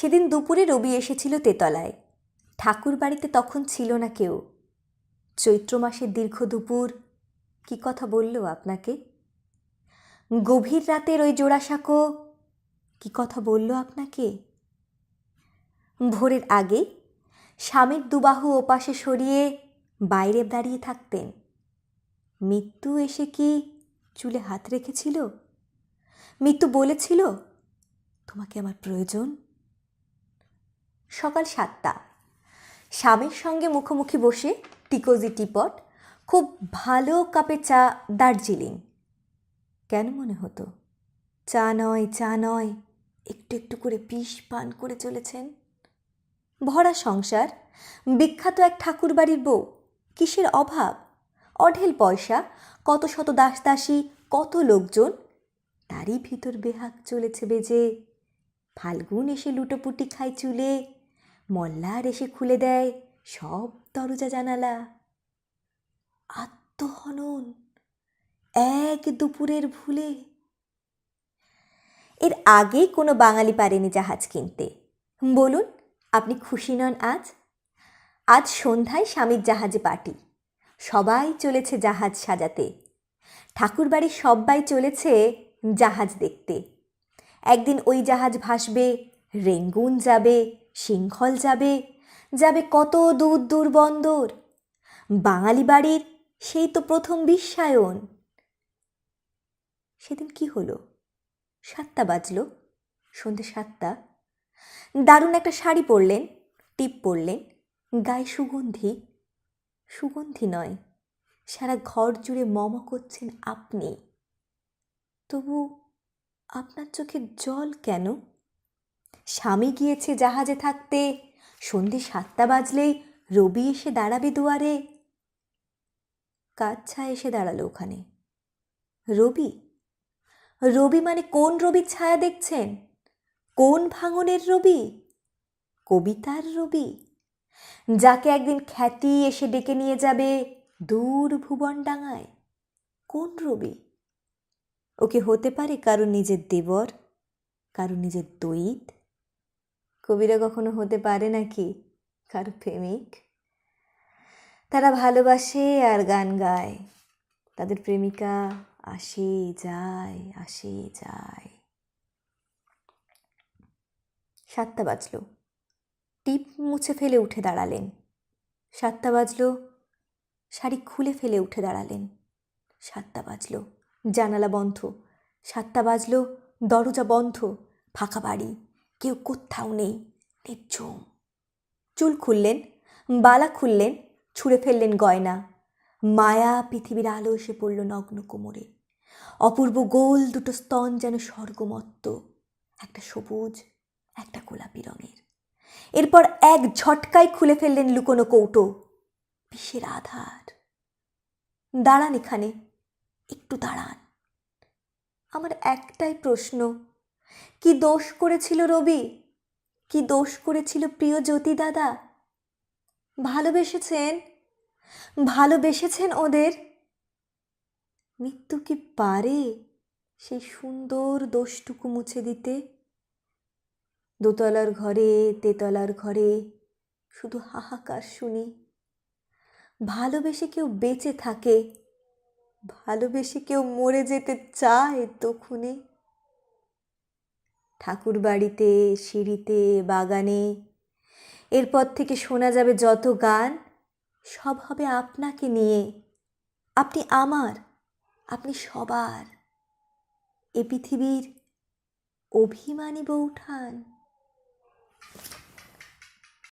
সেদিন দুপুরে রবি এসেছিল তেতলায়। ঠাকুর বাড়িতে তখন ছিল না কেউ। চৈত্র মাসের দীর্ঘ দুপুর, কি কথা বলল আপনাকে? গভীর রাতের ওই জোড়াসাঁকো, কি কথা বলল আপনাকে? ভোরের আগে স্বামীর দুবাহু ওপাশে সরিয়ে বাইরে দাঁড়িয়ে থাকতেন। মৃত্যু এসে কি চুলে হাত রেখেছিল? মৃত্যু বলেছিল, তোমাকে আমার প্রয়োজন? সকাল সাতটা। স্বামীর সঙ্গে মুখোমুখি বসে টিকোজি টিপট, খুব ভালো কাপে চা, দার্জিলিং। কেন মনে হতো? চা নয় চা নয়, একটু একটু করে পিস পান করে চলেছেন। ভরা সংসার, বিখ্যাত এক ঠাকুর বাড়ির বউ, কিসের অভাব? অঢেল পয়সা, কত শত দাস দাসী, কত লোকজন, তারই ভিতর বেহাক চলেছে বেজে। ফাল্গুন এসে লুটোপুটি খায় চুলে মল্লার এসে খুলে দেয় সব দরজা জানালা। আত্মহনন এক দুপুরের ভুলে। এর আগে কোনো বাঙালি পারেনি জাহাজ কিনতে। বলুন, আপনি খুশি নন আজ? আজ সন্ধ্যায় স্বামীর জাহাজে পার্টি। সবাই চলেছে জাহাজ সাজাতে। ঠাকুরবাড়ির সবাই চলেছে জাহাজ দেখতে। একদিন ওই জাহাজ ভাসবে, রেঙ্গুন যাবে সিংহল যাবে যাবে কত দূর দূর বন্দর বাঙালি বাড়ির সেই তো প্রথম বিশ্বায়ন। সেদিন কি হলো? সাতটা বাজলো, সন্ধে সাতটা। দারুণ একটা শাড়ি পরলেন, টিপ পরলেন, গায়ে সুগন্ধি। সুগন্ধি নয়, সারা ঘর জুড়ে মম করছেন আপনি। তবু আপনার চোখে জল কেন? স্বামী গিয়েছে জাহাজে থাকতে। সন্ধে সাতটা বাজলেই রবি এসে দাঁড়াবে দুয়ারে। কাচ্ছা এসে দাঁড়াল ওখানে। রবি? রবি মানে কোন রবির ছায়া দেখছেন? কোন ভাঙনের রবি? কবিতার রবি? যাকে একদিন খ্যাতি এসে ডেকে নিয়ে যাবে দূর ভুবনডাঙায় কোন রবি? ওকে হতে পারে কারও নিজের দেবর, কারও নিজের দৈত। কবিরা কখনো হতে পারে নাকি? কারও প্রেমিক? তারা ভালোবাসে আর গান গায়। তাদের প্রেমিকা আসে যায় আসে যায়। সাতটা বাজলো। টিপ মুছে ফেলে উঠে দাঁড়ালেন। সাতটা বাজলো। শাড়ি খুলে ফেলে উঠে দাঁড়ালেন। সাতটা বাজলো। জানালা বন্ধ। সাতটা বাজলো। দরজা বন্ধ। ফাঁকা বাড়ি। কেউ কোথাও নেই, নির্ঝুম। চুল খুললেন, বালা খুললেন, ছুঁড়ে ফেললেন গয়না। মায়া পৃথিবীর আলো এসে পড়ল নগ্ন কোমরে। অপূর্ব গোল দুটো স্তন যেন স্বর্গমত্ত, একটা সবুজ, একটা গোলাপি রঙের। এরপর এক ঝটকায় খুলে ফেললেন লুকোনো কৌটো, বিষের আধার। দাঁড়ান এখানে, একটু দাঁড়ান। আমার একটাই প্রশ্ন কি দোষ করেছিল রবি? কি দোষ করেছিল প্রিয় জ্যোতি দাদা? ভালোবেসেছেন? ভালোবেসেছেন ওদের? মৃত্যু কি পারে সেই সুন্দর দোষটুকু মুছে দিতে? দোতলার ঘরে, তেতলার ঘরে, শুধু হাহাকার শুনি। ভালোবেসে কেউ বেঁচে থাকে, ভালোবেসে কেউ মরে যেতে চায় তখনই ঠাকুর বাড়িতে সিঁড়িতে, বাগানে। এরপর থেকে শোনা যাবে যত গান, সব হবে আপনাকে নিয়ে। আপনি আমার, আপনি সবার। এ পৃথিবীর অভিমানী বৌঠান।